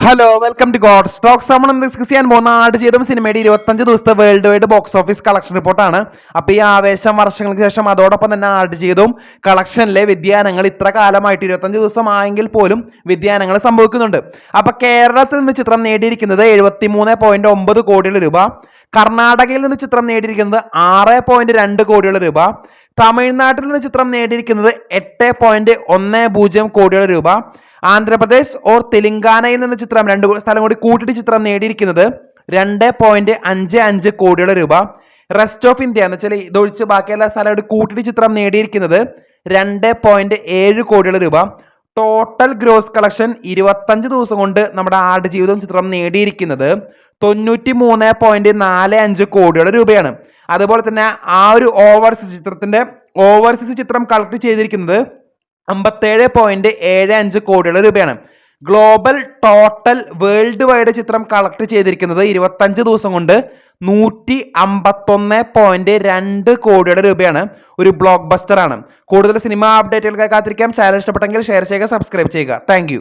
Hello welcome to God stocks നമ്മൾ ഇന്ന് discuss ചെയ്യാൻ പോകുന്ന ആട് ചെയ്ത സിനിമയുടെ ഇരുപത്തഞ്ച് ദിവസത്തെ world wide box office collection റിപ്പോർട്ടാണ് അപ്പോൾ ഈ ആവേശം വർഷങ്ങൾക്ക് ശേഷം അതോടൊപ്പം തന്നെ ആട് ചെയ്തും കളക്ഷനിലെ വ്യതിയാനങ്ങൾ ഇത്ര കാലമായിട്ട് ഇരുപത്തഞ്ച് ദിവസം ആയെങ്കിൽ പോലും വ്യതിയാനങ്ങൾ സംഭവിക്കുന്നുണ്ട്. അപ്പോൾ കേരളത്തിൽ നിന്ന് ചിത്രം നേടിയിരിക്കുന്നത് എഴുപത്തി മൂന്ന് പോയിന്റ് ഒമ്പത് കോടിയുള്ള രൂപ. കർണാടകയിൽ നിന്ന് ചിത്രം നേടിയിരിക്കുന്നത് ആറ് പോയിന്റ് രണ്ട് കോടിയുള്ള രൂപ. തമിഴ്നാട്ടിൽ നിന്ന് ചിത്രം നേടിയിരിക്കുന്നത് എട്ട് പോയിന്റ് ഒന്ന് പൂജ്യം കോടിയുള്ള രൂപ. ആന്ധ്രാപ്രദേശ് ഓർ തെലങ്കാനയിൽ നിന്ന് ചിത്രം രണ്ട് സ്ഥലം കൂടി കൂട്ടിയിട്ട് ചിത്രം നേടിയിരിക്കുന്നത് രണ്ട് പോയിന്റ് അഞ്ച് അഞ്ച് കോടിയുടെ രൂപ. റെസ്റ്റ് ഓഫ് ഇന്ത്യ എന്ന് വെച്ചാൽ ഇതൊഴിച്ച് ബാക്കിയെല്ലാ സ്ഥലം കൂടി കൂട്ടിയിട്ട് ചിത്രം നേടിയിരിക്കുന്നത് രണ്ട് പോയിന്റ് ഏഴ് കോടിയുടെ രൂപ. ടോട്ടൽ ഗ്രോസ് കളക്ഷൻ ഇരുപത്തഞ്ച് ദിവസം കൊണ്ട് നമ്മുടെ ആട് ജീവിതം ചിത്രം നേടിയിരിക്കുന്നത് തൊണ്ണൂറ്റി മൂന്ന് പോയിന്റ് നാല് അഞ്ച് കോടിയുടെ രൂപയാണ്. അതുപോലെ തന്നെ ആ ഒരു ഓവർസീസ് ചിത്രത്തിന്റെ ഓവർസീസ് ചിത്രം കളക്ട് ചെയ്തിരിക്കുന്നത് അമ്പത്തേഴ് പോയിന്റ് ഏഴ് അഞ്ച് കോടിയുള്ള രൂപയാണ്. ഗ്ലോബൽ ടോട്ടൽ വേൾഡ് വൈഡ് ചിത്രം കളക്ട് ചെയ്തിരിക്കുന്നത് ഇരുപത്തഞ്ച് ദിവസം കൊണ്ട് നൂറ്റി അമ്പത്തൊന്ന് പോയിന്റ് രണ്ട് കോടിയുടെ രൂപയാണ് ഒരു ബ്ലോക്ക് ബസ്റ്റർ ആണ്. കൂടുതൽ സിനിമ അപ്ഡേറ്റുകൾക്കായി കാത്തിരിക്കാം. ചാനൽ ഇഷ്ടപ്പെട്ടെങ്കിൽ ഷെയർ ചെയ്യുക സബ്സ്ക്രൈബ് ചെയ്യുക. താങ്ക്